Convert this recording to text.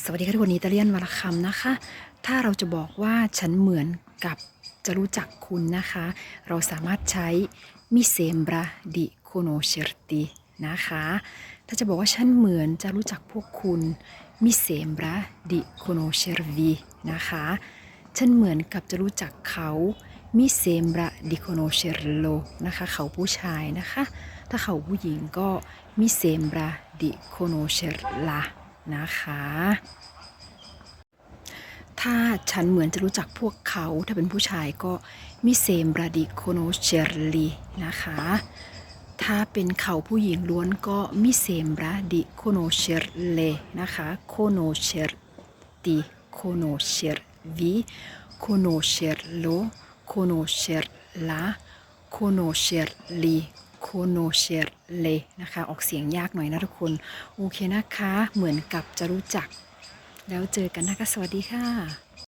สวัสดีค่ะทุกคนอิตาเลียนวรคำนะคะ ถ้าเราจะบอกว่าฉันเหมือนกับจะรู้จักคุณนะคะ เราสามารถใช้ mi sembra di conoscerti นะคะ ถ้าจะบอกว่าฉันเหมือนจะรู้จักพวกคุณ mi sembra di conoscervi นะคะ ฉันเหมือนกับจะรู้จักเขา mi sembra di conoscerlo นะคะ เขาผู้ชายนะคะ ถ้าเขาผู้หญิงก็ mi sembra di conoscerla นะคะ ถ้าฉันเหมือนจะรู้จักพวกเขา ถ้าเป็นผู้ชายก็มิเซมบราดิโคโนเชอร์ลีนะคะ ถ้าเป็นเขาผู้หญิงล้วนก็มิเซมบราดิโคโนเชอร์เลนะคะโคโนเชอร์ติโคโนเชอร์วีโคโนเชอร์โลโคโนเชอร์ลาโคโนเชอร์ลี โคโนเชเลนะคะ ออกเสียงยากหน่อยนะทุกคน โอเคนะคะ เหมือนกับจะรู้จัก แล้วเจอกันนะคะ สวัสดีค่ะ